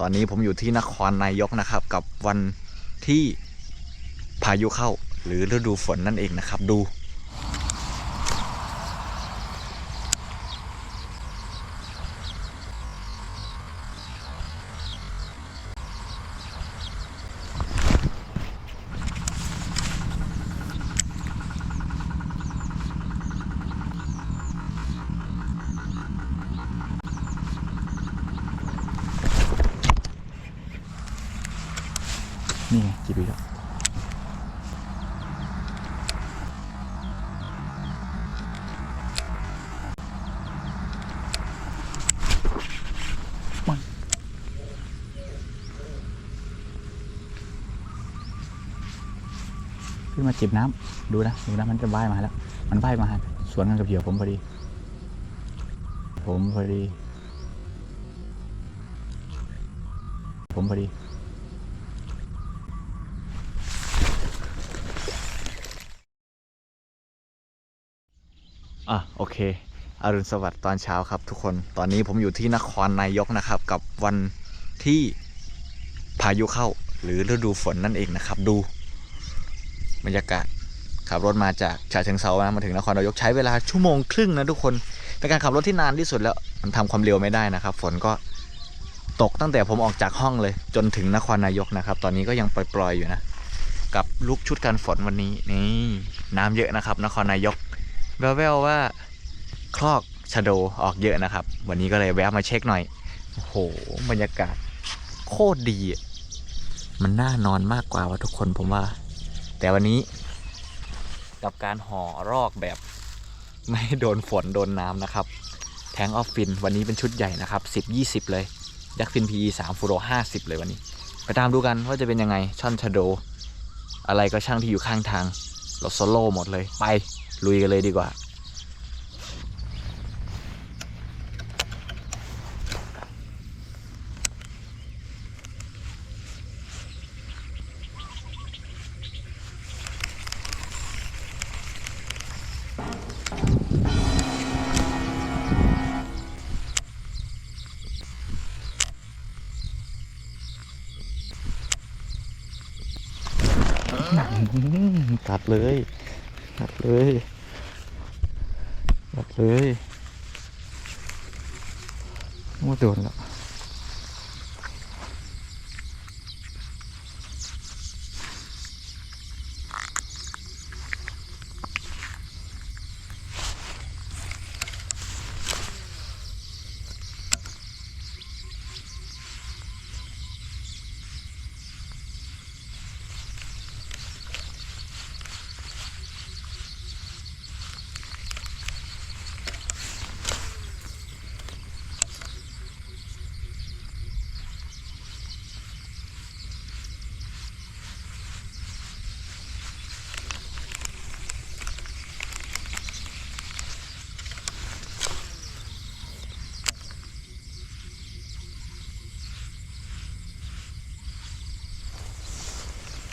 ตอนนี้ผมอยู่ที่นครนายกนะครับ กับวันที่พายุเข้า หรือฤดูฝนนั่นเองนะครับ ดู ขึ้นมาจิบน้ำดูนะดูนะมันจะว่ายมาแล้ว มันว่ายมาสวนกันกับเหยื่อผมพอดี ผมพอดี ผมพอดีอะโอเค อรุณสวัสดิ์ตอนเช้าครับทุกคน ตอนนี้ผมอยู่ที่นครนายกนะครับ กับวันที่พายุเข้า หรือฤดูฝนนั่นเองนะครับ ดู บรรยากาศขับรถมาจากฉะเชิงเซานะมาถึงนครนายกใช้เวลาชั่วโมงครึ่งนะทุกคนเป็นการขับรถที่นานที่สุดแล้วมันทำความเร็วไม่ได้นะครับ ฝนก็ตกตั้งแต่ผมออกจากห้องเลย จนถึงนครนายกนะครับ ตอนนี้ก็ยังปล่อยๆอยู่นะ กับลุกชุดกันฝนวันนี้นี่น้ำเยอะนะครับ นครนายก แววๆว่าคลอกชะโดออกเยอะนะครับ วันนี้ก็เลยแวะมาเช็คหน่อยโอ้โหบรรยากาศ โคตรดี มันน่านอนมากกว่าว่าทุกคนผมว่า แต่วันนี้กับการห่อรอกแบบไม่โดนฝนโดนน้ำนะครับ แทงออฟฟินวันนี้เป็นชุดใหญ่นะครับ 10 20 เลยยักษ์ฟิน PE 3ฟูโร50 เลยวันนี้ ไปตามดูกันว่าจะเป็นยังไงช่อนชโด อะไรก็ช่างที่อยู่ข้างทาง เราโซโล่หมดเลย ไปลุยกันเลยดีกว่า ตัดเลยตัดเลยตัดเลยว่าโดนแล้ว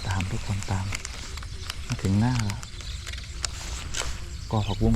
ตามทุกคนตาม มาถึงหน้าแล้ว ก็ผักบุ้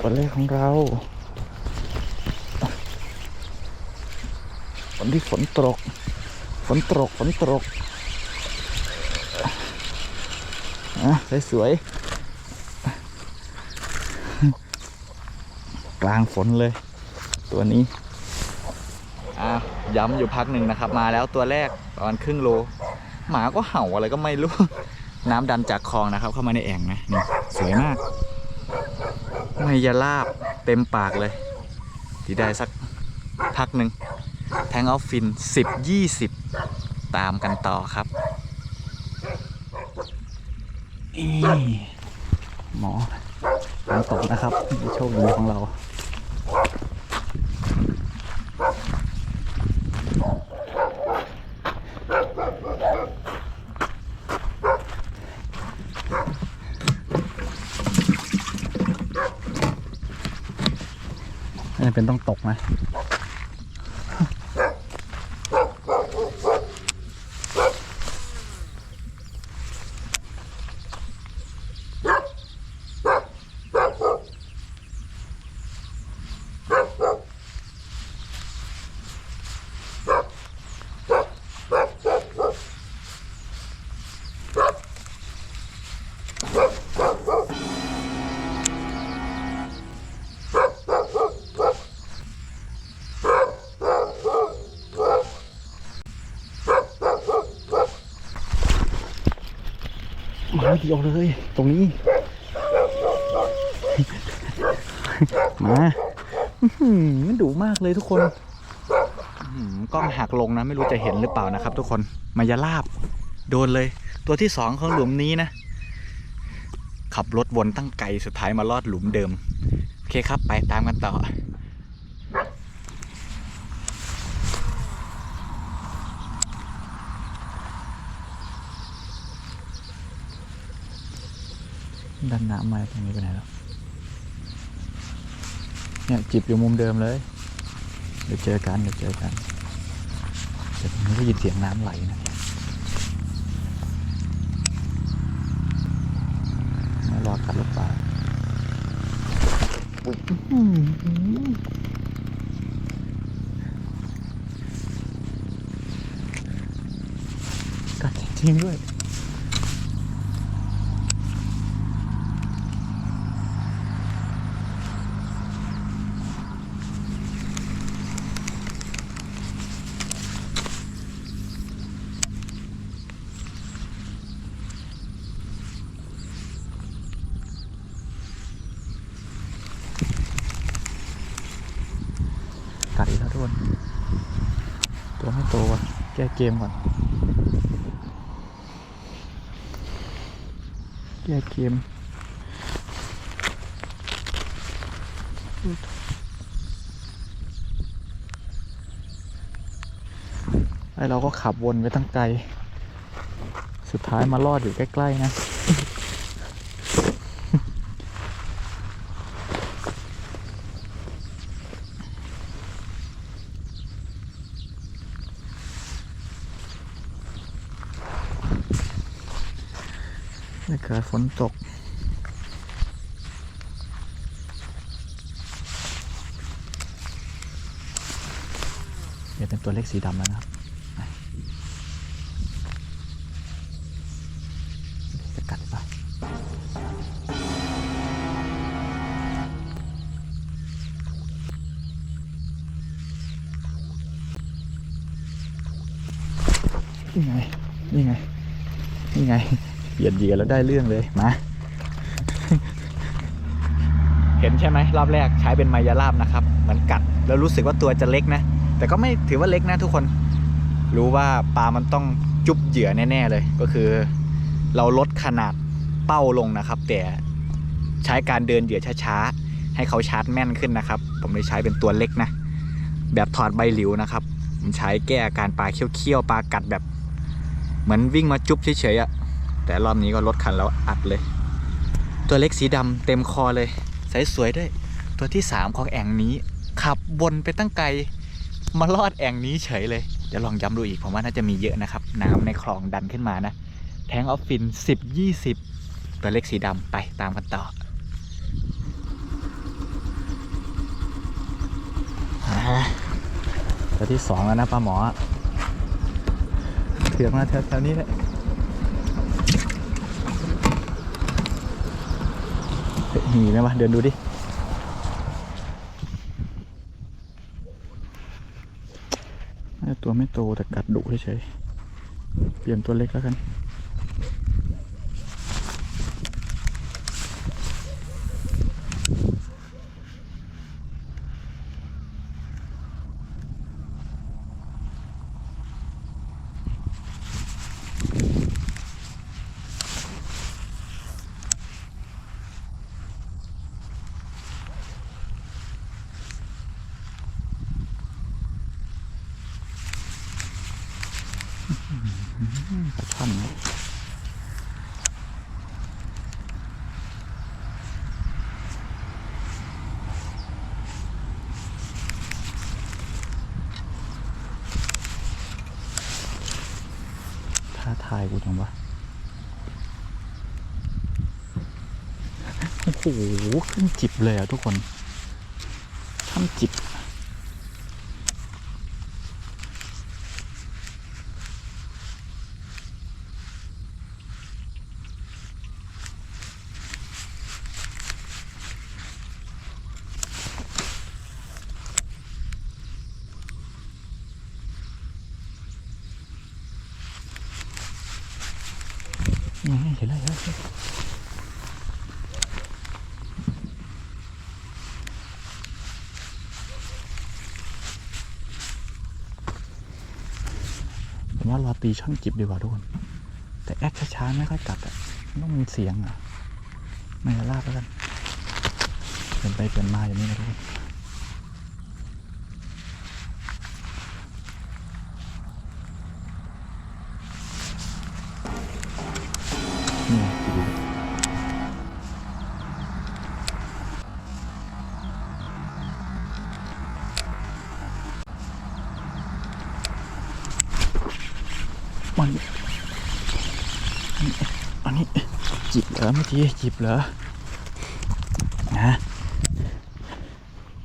นี่ตัวเลขของเราฝนที่ฝนตก ฝนตก ฝนตกอะสวยๆกลางฝนเลย ตัวนี้อะย้ำอยู่พักหนึ่งนะครับ มาแล้วตัวแรกประมาณครึ่งโล หมาก็เห่าอะไรก็ไม่รู้ น้ำดันจากคลองนะครับ เข้ามาในแอ่งนะนี่สวยมาก ไม่ยาลาบเต็มปากเลยที่ได้สักพักหนึ่งแทงออฟฟินสิบยี่สิบตามกันต่อครับนี่หมอน้ำตกนะครับโชคดีของเรา เป็นต้องตกนะ มาเดียวเลย ตรงนี้ มาอื้อหือดุมากเลยทุกคนกล้องหักลงนะ ไม่รู้จะเห็นหรือเปล่านะครับ ทุกคนมายาลาบ โดนเลย ตัวที่สองของหลุมนี้นะ ขับรถวนตั้งไกลสุดท้ายมาลอดหลุมเดิม โอเคครับ ไปตามกันต่อ ดันน้ำมาตรงนี้ไปไหนแล้ว เนี่ยจิบอยู่มุมเดิมเลย เดี๋ยวเจอกันเดี๋ยวเจอกันเดี๋ยวผมได้ยินเสียงน้ำไหลนะมารอกัดรถปลาอุ๊ยอื้อหือกัดจริงด้วย กัดอีกแล้วทุกคนตัวไม่โตว่ะแก้เกมก่อน แก้เกมไอเราก็ขับวนไปตั้งไกล สุดท้ายมารอดอยู่ใกล้ ๆ นะ ไม่เกิด ฝนตก เดี๋ยวเป็นตัวเลขสีดำแล้วนะครับ ยียดเหยียแล้วได้เรื่องเลยมาเห็นใช่ไหมรอบแรกใช้เป็นไมยาลาบนะครับมันกัดแล้วรู้สึกว่าตัวจะเล็กนะ แต่ก็ไม่ถือว่าเล็กนะทุกคนรู้ว่าปลามันต้องจุบเหยื่อแน่ๆเลย ก็คือ เราลดขนาดเป้าลงนะครับ แต่ใช้การเดินเหยื่อช้าๆให้เขาชาร์จแม่นขึ้นนะครับ ผมเลยใช้เป็นตัวเล็กนะ แบบถอดใบหลิวนะครับผมใช้แก้อาการปลาเคี้ยวๆปลากัดแบบ เหมือนวิ่งมาจุ๊บเฉยๆอะ แต่รอบนี้ก็ลดคันแล้วอัดเลย ตัวเล็กสีดำเต็มคอเลยสายสวยด้วย ตัวที่ 3 ของแอ่งนี้ ขับวนไปตั้งไกลมาลอดแอ่งนี้เฉยเลยเดี๋ยวลองย้ำดูอีกผมว่าน่าจะมีเยอะนะครับ น้ำในคลองดันขึ้นมานะ แทงออฟฟิน 10 20 ตัวเล็กสีดำไปตามกันต่อตัวที่สองแล้วนะปลาหมอเถียงมาแถวๆนี้เลย มีไหมวะเดินดูดิตัวไม่โตแต่กัดดุเฉยเปลี่ยนตัวเล็กแล้วกัน ปลาช่อนนะท้าทายกูจั งวะโอ้โหขึ้นจิบเลยอะทุกคนท่านจิบ นี่ เห็นแล้วเห็นแล้วเห็นแล้วผมว่าราตีช่อนจิบดีกว่าทุกคน แต่แอคช้าๆไม่ค่อยกัดอะต้องมีเสียงอะไม่ลาบแล้วกันเปลี่ยนไปเปลี่ยนมาอย่างนี้นะทุกคน มัน อันนี้จิบเหรอเมื่อกี้จิบเหรอนะ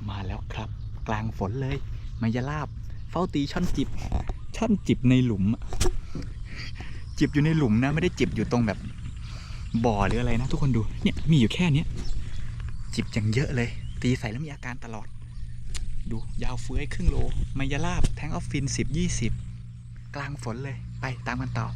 มาแล้วครับ กลางฝนเลยมายาลาบ เฝ้าตีช่อนจิบ ช่อนจิบในหลุม จิบอยู่ในหลุมนะ ไม่ได้จิบอยู่ตรงแบบบ่อหรืออะไรนะ ทุกคนดูเนี่ยมีอยู่แค่เนี้ยจิบอย่างเยอะเลย ตีใส่แล้วมีอาการตลอด ดูยาวเฟื้อยครึ่งโลมายาลาบแทงออฟฟินสิบยี่สิบกลางฝนเลยไปตามกันต่อ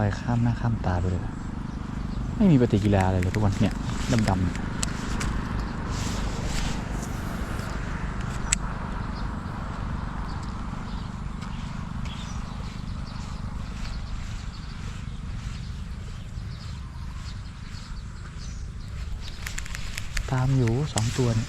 อยข้ามหน้าข้ามตาไปเลย ไม่มีปฏิกิริยาอะไรเลยทุกคนเนี่ยดำๆตามอยู่สองตัวเนี่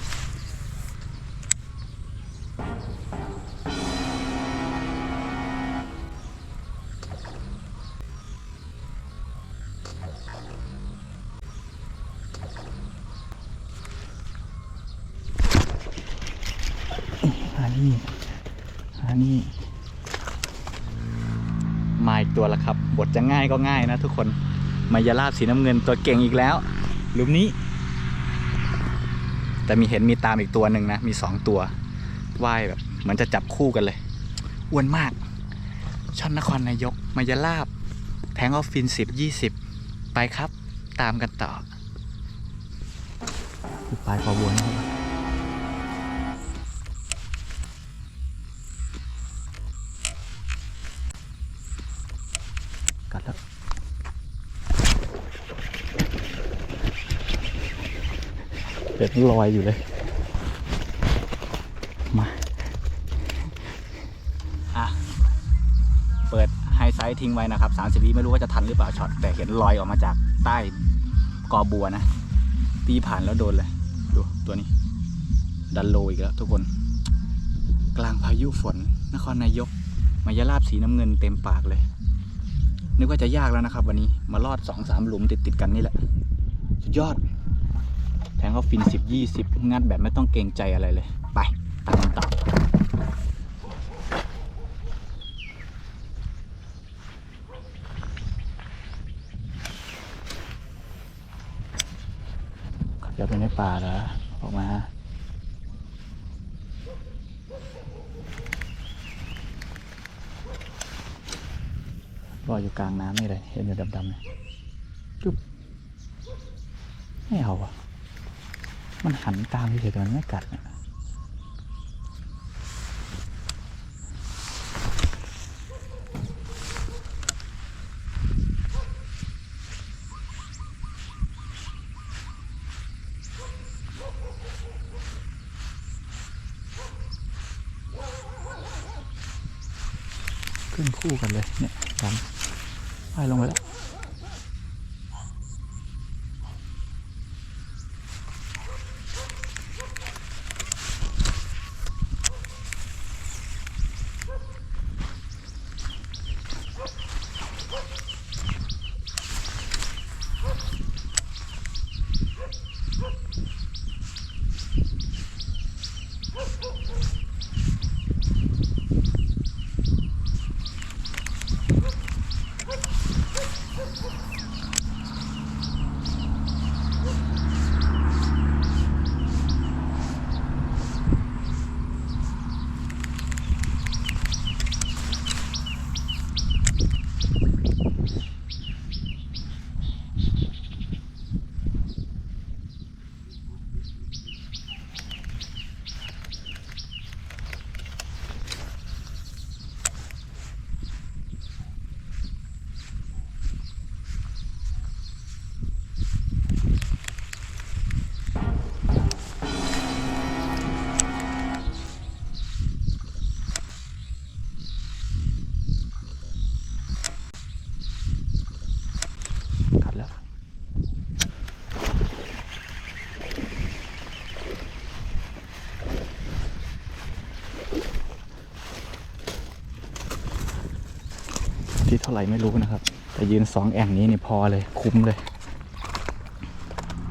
ายก็ง่ายนะทุกคน มายาลาบสีน้ำเงินตัวเก่งอีกแล้วหลุมนี้ แต่มีเห็นมีตามอีกตัวหนึ่งนะ มีสองตัวว่ายแบบเหมือนจะจับคู่กันเลยอ้วนมากช่อนนครนายก มายาลาบ แทงออฟฟินสิบยี่สิบไปครับ ตามกันต่อปลายคอบัวนะครับ กัดแล้วเป็ดลอยอยู่เลย มา อะ เปิดไฮไซส์ทิ้งไว้นะครับ 30วิไม่รู้ว่าจะทันหรือเปล่าช็อต แต่เห็นลอยออกมาจากใต้กอบัวนะ ตีผ่านแล้วโดนเลย ดูตัวนี้ ดันโลอีกแล้วทุกคน กลางพายุฝน นครนายก มายาลาบสีน้ำเงินเต็มปากเลย นึกว่าจะยากแล้วนะครับ วันนี้มาลอดสองสามหลุมติดติดๆกันนี่แหละ สุดยอด แทงเขาฟินสิบยี่สิบงัดแบบไม่ต้องเกรงใจอะไรเลย ไปตามกันต่อเดี๋ยวไปในป่าเหรอออกมา ลอยอยู่กลางน้ำนี่เลยเห็นอยู่ดำๆเนี่ยจุ๊บไม่เอาอะ มันหันตามเฉยๆแต่มันไม่กัดเนี่ย เท่าไหร่ไม่รู้นะครับ แต่ยืนสองแอ่งนี้นี่พอเลยคุ้มเลย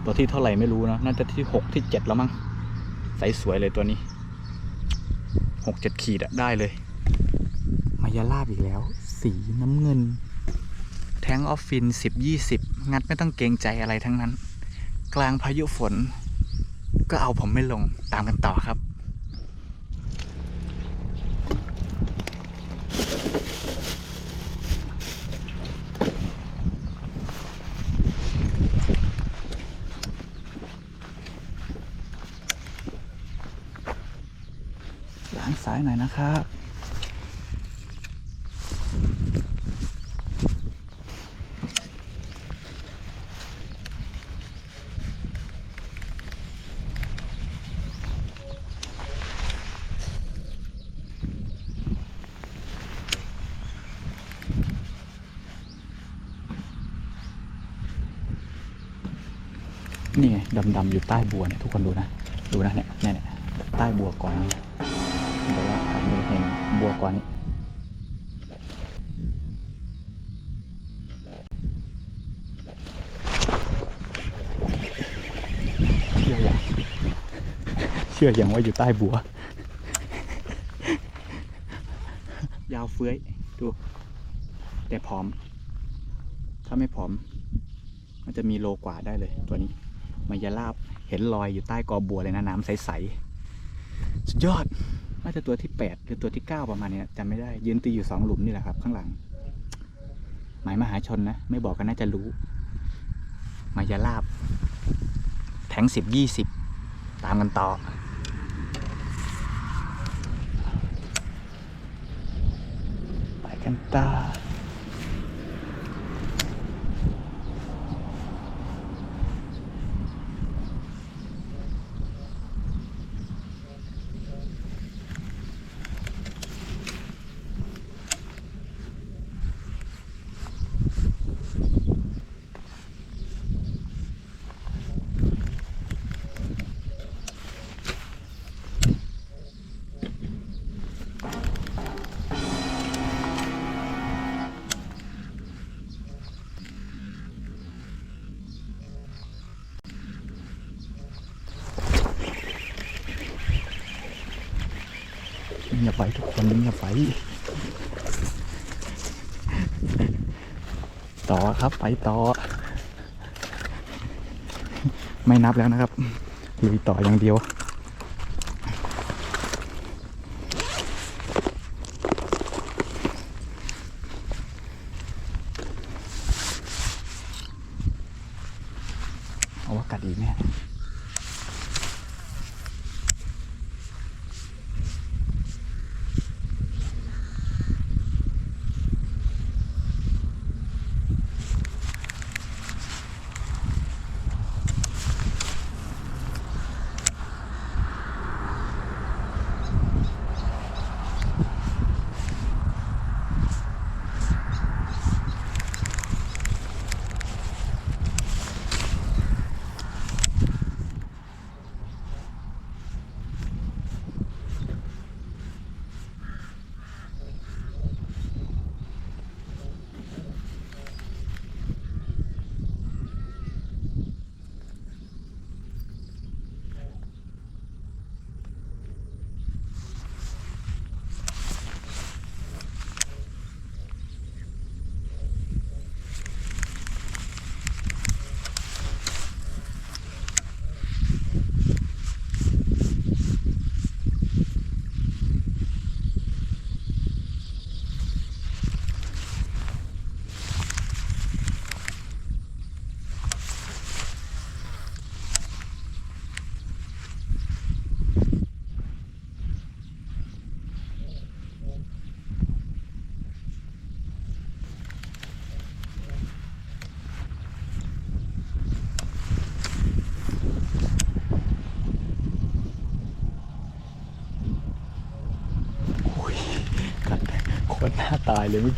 ตัวที่เท่าไหร่ไม่รู้นะน่าจะที่หกที่เจ็ดแล้วมั้งใสสวยเลยตัวนี้หกเจ็ดขีดอะได้เลย มายาลาบอีกแล้ว สีน้ำเงิน แทงออฟฟินสิบยี่สิบงัดไม่ต้องเกรงใจอะไรทั้งนั้น กลางพายุฝน ก็เอาผมไม่ลงตามกันต่อครับ ล้ายหน่อยนะครับนี่ไงดำๆอยู่ใต้บัวเนี่ยทุกคนดูนะ ดูนะเนี่ยเนี่ยเนี่ยใต้บัวก่อน นี้บอกว่าอันนี้เห็นบัวก่อนนี้เชื่ออย่างเชื่ออย่างว่าอยู่ใต้บัว ยาวเฟื้อยดู แต่ผอม ถ้าไม่ผอม มันจะมีโลกว่าได้เลยตัวนี้มายาลาบเห็นรอยอยู่ใต้กอบัวเลยนะน้ำใส ๆ สุดยอด น่าจะตัวที่แปดหรือตัวที่เก้าประมาณเนี้ยจำไม่ได้ยืนตีอยู่สองหลุมนี่แหละครับ ข้างหลัง หมายมหาชนนะ ไม่บอกก็น่าจะรู้ มายาลาบ แทงสิบยี่สิบตามกันต่อไปกันต่อ ต่อครับ ไปต่อ ไม่นับแล้วนะครับลุยต่ออย่างเดียว เอาว่ากัดอีกแน่ โอ้ยกัดโคตร หน้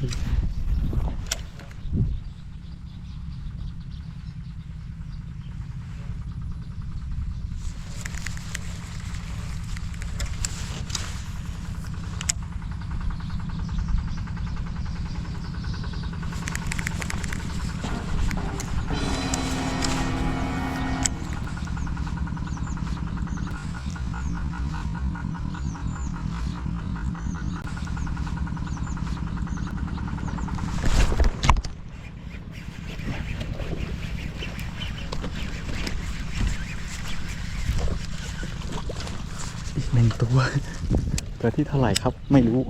ตัวที่เท่าไหร่ครับ ไม่รู้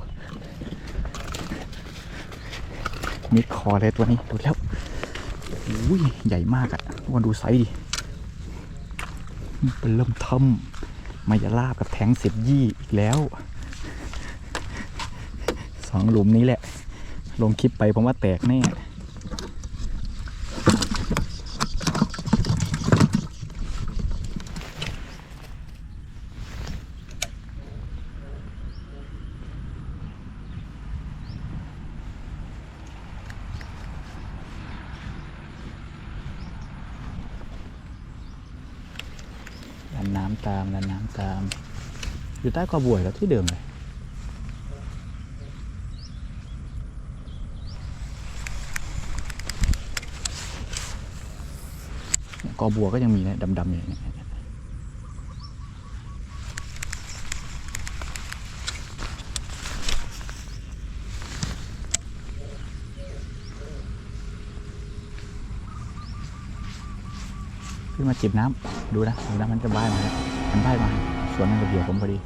มิดคอเลยตัวนี้ดูแล้วอุ้ยใหญ่มากอะ่ะวันดูไซส์ดิเป็นเริ่มทำมายาลาบกับแทงเสียบยี่อีกแล้วสองหลุมนี้แหละ ลงคลิปไปผมว่าแตกแน่ ดันน้ำตามดันน้ำตาม อยู่ใต้กอบัวแล้วที่เดิมเลยกอบัวก็ยังมีนะดำๆอย่างนี้ย ขึ้นมาจิบน้ำดูนะดูนะมันจะว่ายมาแล้วมันว่ายมาสวนมันกับเดี่ยวผมพอดี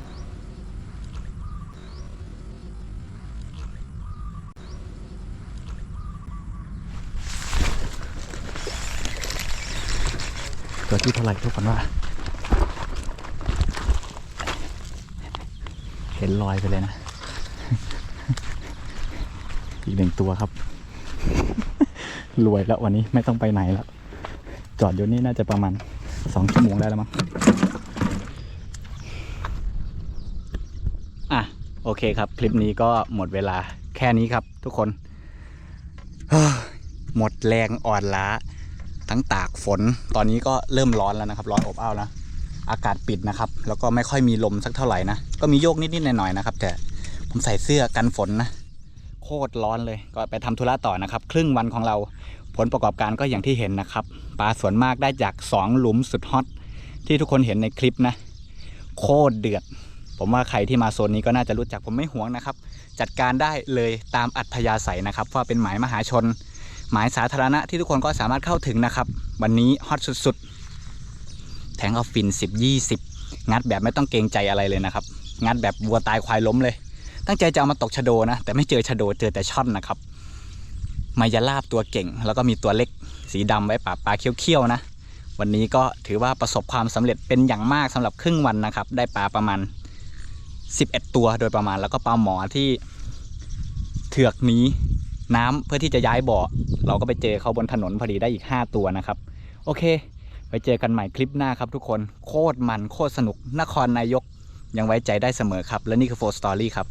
ตัวที่เท่าไหร่ทุกคนว่า เห็นรอยไปเลยนะ อีกหนึ่งตัวครับ รวยแล้ววันนี้ไม่ต้องไปไหนแล้ว จอดอยู่นี่น่าจะประมาณสองชั่วโมงได้แล้วมั้งอะ โอเคครับ คลิปนี้ก็หมดเวลาแค่นี้ครับทุกคน หมดแรงอ่อนล้า ทั้งตากฝนตอนนี้ก็เริ่มร้อนแล้วนะครับ ร้อนอบอ้าวนะอากาศปิดนะครับ แล้วก็ไม่ค่อยมีลมสักเท่าไหร่นะ ก็มีโยกนิดๆหน่อยๆนะครับ แต่ผมใส่เสื้อกันฝนนะ โคตรร้อนเลยก็ไปทำธุระต่อนะครับ ครึ่งวันของเรา ผลประกอบการก็อย่างที่เห็นนะครับปลาส่วนมากได้จาก 2 หลุมสุดฮอตที่ทุกคนเห็นในคลิปนะ โคตรเดือด ผมว่าใครที่มาโซนนี้ก็น่าจะรู้จักผมไม่ห่วงนะครับ จัดการได้เลยตามอัธยาศัยนะครับว่าเป็นหมายมหาชน หมายสาธารณะที่ทุกคนก็สามารถเข้าถึงนะครับ วันนี้ฮอตสุดๆ แทงออฟฟิน 10 20 งัดแบบไม่ต้องเกรงใจอะไรเลยนะครับ งัดแบบวัวตายควายล้มเลย ตั้งใจจะเอามาตกชะโดนะ แต่ไม่เจอชะโดเจอแต่ช่อนนะครับ มายาลาบตัวเก่ง แล้วก็มีตัวเล็กสีดำไว้ปราปลาเขี้ยวๆนะ วันนี้ก็ถือว่าประสบความสำเร็จเป็นอย่างมากสำหรับครึ่งวันนะครับ ได้ปลาประมาณ 11 ตัวโดยประมาณแล้วก็ปลาหมอที่เถือกหนี้น้ำเพื่อที่จะย้ายบ่อ เราก็ไปเจอเขาบนถนนพอดีได้อีก 5 ตัวนะครับ โอเคไปเจอกันใหม่คลิปหน้าครับทุกคนโคตรมันโคตรสนุกนครนายกยังไว้ใจได้เสมอครับ และนี่คือโฟสตอรี่ครับ